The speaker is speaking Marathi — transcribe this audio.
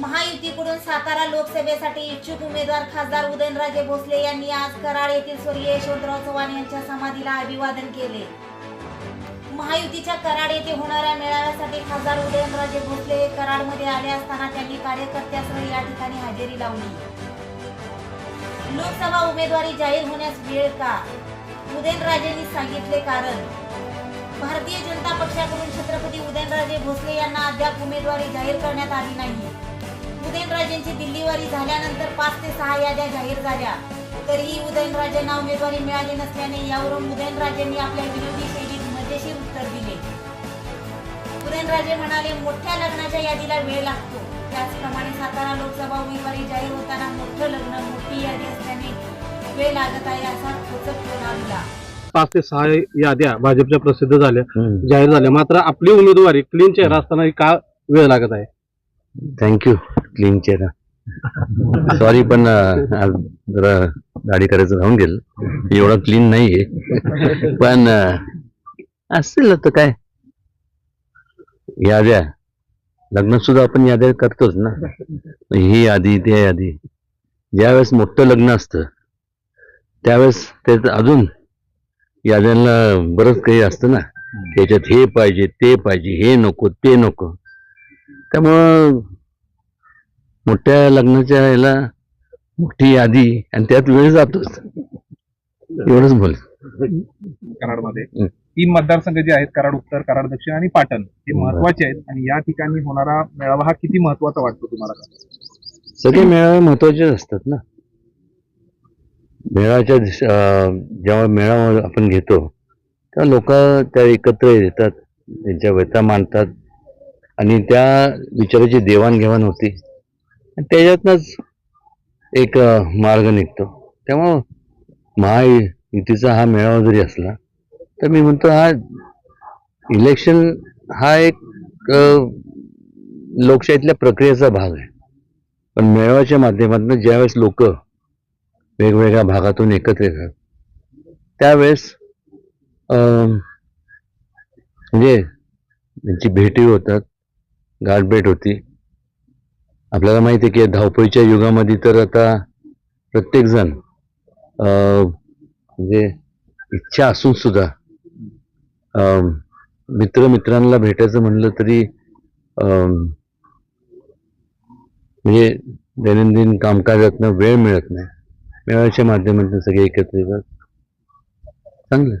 महायुतीकडून सातारा लोकसभेसाठी इच्छुक उमेदवार खासदार उदयनराजे भोसले यांनी आज कराड येथील स्वर्गीय यशवंतराव चव्हाण यांच्या समाधीला अभिवादन केले. महायुतीच्या कराड येथे होणाऱ्या मेळाव्यासाठी खासदार उदयनराजे भोसले हे कराडमध्ये आले असताना त्यांनी कार्यकर्त्यासह या ठिकाणी हजेरी लावली. लोकसभा उमेदवारी जाहीर होण्यास वेळ का? उदयनराजेंनी सांगितले कारण भारतीय जनता पक्षाकडून छत्रपती उदयनराजे भोसले यांना अद्याप उमेदवारी जाहीर करण्यात आली नाही. उदयनराजेंची दिल्लीवारी झाल्यानंतर पाच ते सहा याद्या जाहीर झाल्या. तरीही उदयनराजेंना उमेदवारी मिळाली नसल्याने यावरून उदयनराजेंनी आपल्या विरोधी शैलीत मजेशीर उत्तर दिले. उदयनराजे म्हणाले मोठ्या लग्नाच्या यादीला वेळ लागतो. त्याचप्रमाणे सातारा लोकसभा उमेदवारी जाहीर होताना मोठं लग्न मोठी यादी असल्याने वेळ लागत आहे असा खोचक टोला दिला. पाच ते सहा याद्या भाजपच्या प्रसिद्ध झाल्या. जाहीर झाल्या. मात्र आपली उमेदवारी क्लीन चेहरा असताना का वेळ लागत आहे? थँक्यू क्लीन चेहरा सॉरी पण आज जरा दाढी करायचं राहून गेलं. एवढं क्लीन नाहीये. पण असेल तर काय? याद्या. लग्न सुद्धा आपण याद्या करतोच ना. ही यादी ते यादी. ज्यावेळेस मोठं लग्न असतं त्यावेळेस त्यात अजून याद्यांना बरंच काही असतं ना. त्याच्यात हे पाहिजे ते पाहिजे हे नको ते नको. त्यामुळं मोठ्या लग्नाच्या याला मोठी यादी आणि त्यात वेळ जातोच. एवढंच बोल. कराडमध्ये. तीन मतदारसंघ जे आहेत कराड उत्तर कराड दक्षिण आणि पाटण हे महत्त्वाचे आहेत आणि या ठिकाणी होणारा मेळावा हा किती महत्त्वाचा वाटतो तुम्हाला? सगळे मेळावे महत्वाचेच असतात ना. मेळाव्याच्या जेव्हा मेळावा आपण घेतो तेव्हा लोक त्या एकत्र येतात त्यांच्या व्यथा मांडतात. आणि त्या विचाराची देवाणघेवाण होते. त्याच्यातनंच एक मार्ग निघतो. त्यामुळं महायुतीचा हा मेळावा जरी असला तर मी म्हणतो हा इलेक्शन हा एक लोकशाहीतल्या प्रक्रियेचा भाग आहे. पण मेळाव्याच्या माध्यमातून ज्यावेळेस लोक वेगवेगळ्या भागातून एकत्र येतात त्यावेळेस म्हणजे त्यांची भेटी होतात गाठभेट होती आपल्याला माहिती आहे की धावपळीच्या युगामध्ये तर आता प्रत्येकजण म्हणजे इच्छा असून सुद्धा मित्र मित्रांना भेटायचं म्हणलं तरी म्हणजे दैनंदिन कामकाजातनं वेळ मिळत नाही. मिळायच्या माध्यमातून सगळे एकत्र येतात. चांगलं.